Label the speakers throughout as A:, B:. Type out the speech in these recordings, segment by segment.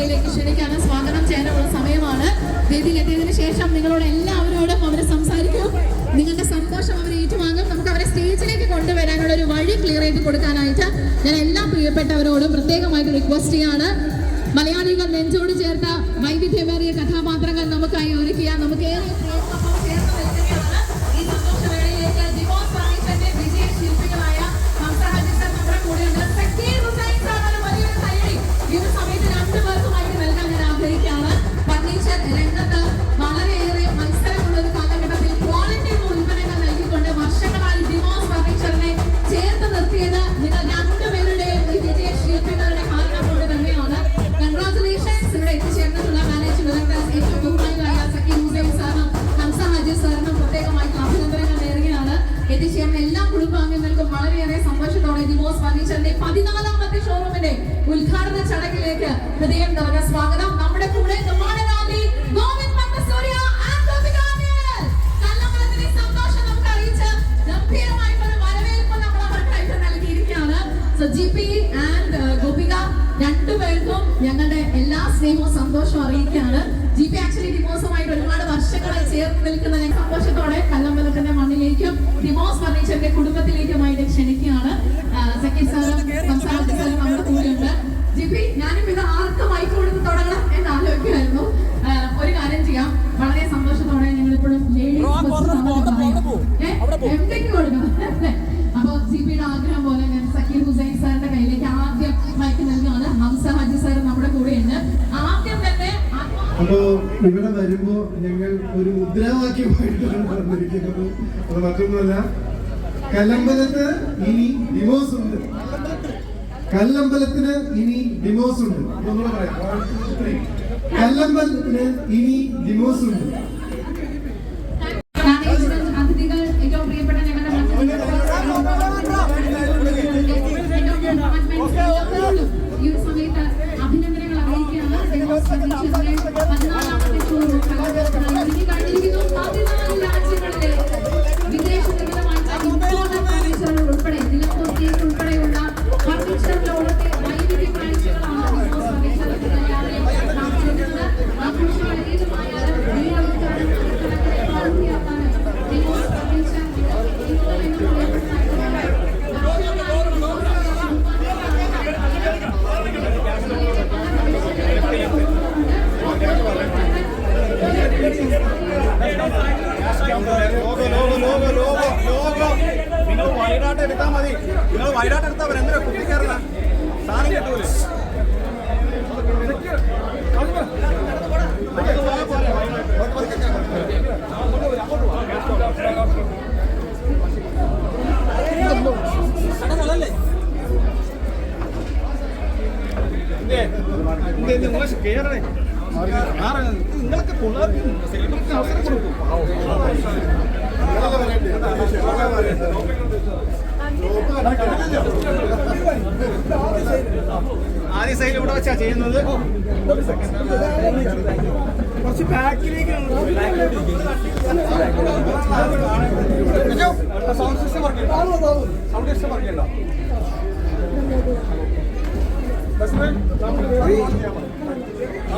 A: വേദിയിലേക്ക് ക്ഷണിക്കാണ് സ്വാഗതം ചെയ്യാനുള്ള സമയമാണ്. വേദിയിലെത്തിയതിനു ശേഷം നിങ്ങളോട് എല്ലാവരോടും അവരെ സംസാരിക്കും. നിങ്ങളുടെ സന്തോഷം അവർ ഏറ്റുവാങ്ങും. നമുക്ക് അവരെ സ്റ്റേജിലേക്ക് കൊണ്ടുവരാനുള്ള ഒരു വഴി ക്ലിയർ ചെയ്ത് കൊടുക്കാനായിട്ട് ഞാൻ എല്ലാ പ്രിയപ്പെട്ടവരോടും പ്രത്യേകമായിട്ട് റിക്വസ്റ്റ് ചെയ്യാണ്. മലയാളികൾ നെഞ്ചോട് ചേർത്ത വൈവിധ്യമേറിയ കഥാപാത്രങ്ങൾ നമുക്കായി ഒരുക്കിയ നമുക്ക് ഏറെ സന്തോഷത്തോടെ മനീഷന്റെ പതിനാലാമത്തെ ഷോറൂമിന്റെ ഉദ്ഘാടന ചടങ്ങിലേക്ക് ഹൃദയം നിറഞ്ഞ സ്വാഗതം. നമ്മുടെ കൂടെ രണ്ടുപേർക്കും ഞങ്ങളുടെ എല്ലാ സ്നേഹവും സന്തോഷവും അറിയിക്കുകയാണ്. ജി പി ആക്ച്വലി ഡിമോസുമായിട്ട് ഒരുപാട് വർഷങ്ങളായി ചേർന്ന് നിൽക്കുന്ന അപ്പോ
B: ഇവിടെ വരുമ്പോ ഞങ്ങൾ ഒരു മുദ്രാവാക്യമായിട്ടാണ് പറഞ്ഞിരിക്കുന്നത്. അത് മറ്റൊന്നുമല്ല കല്ലമ്പലത്ത് ഇനി ഡിവോഴ്സ് ഉണ്ട്. കല്ലമ്പലത്തിന് ഇനി ഡിവോഴ്സ് ഉണ്ട്. കല്ലമ്പലത്തിന് ഇനി ഡിവോഴ്സ് ഉണ്ട്.
C: നിങ്ങൾക്ക് സെലിബ്രിറ്റി അവസരം കൊടുക്കും. ആദ്യ സൈഡിൽ ഇവിടെ വെച്ചാ ചെയ്യുന്നത്. കുറച്ച് ബാക്കിലേക്ക് sound system work sound system work ഉണ്ടോ ആ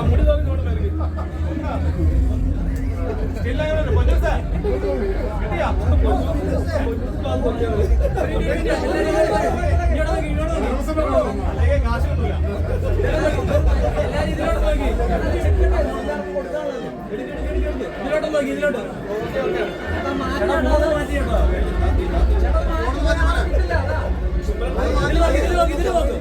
C: മുടി തോന്നി നോട്ട് നൽകി കാശ് കിട്ടൂല ഇതിലോട്ട് നോക്കി ഇതിലോട്ട് ഇതിൽ നോക്കി ഇതിൽ നോക്ക്.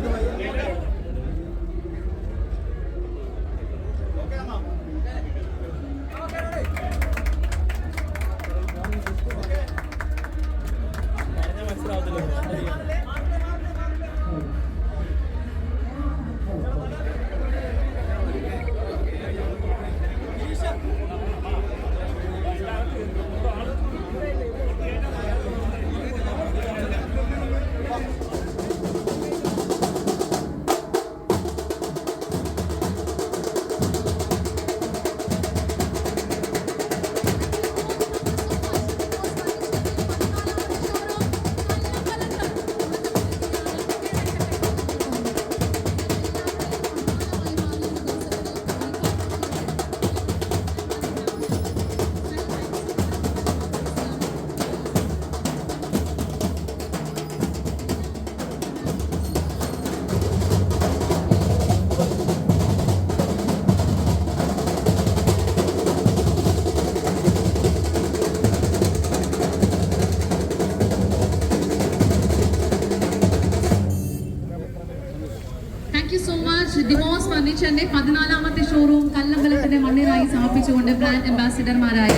A: ഡിമോസ് ഫർണിച്ചറിന്റെ പതിനാലാമത്തെ ഷോറൂം കല്ലമ്പലത്തിന്റെ മണ്ണിനായി സമർപ്പിച്ചുകൊണ്ട് ബ്രാൻഡ് അംബാസിഡർമാരായ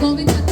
A: ഗോവിന്ദ്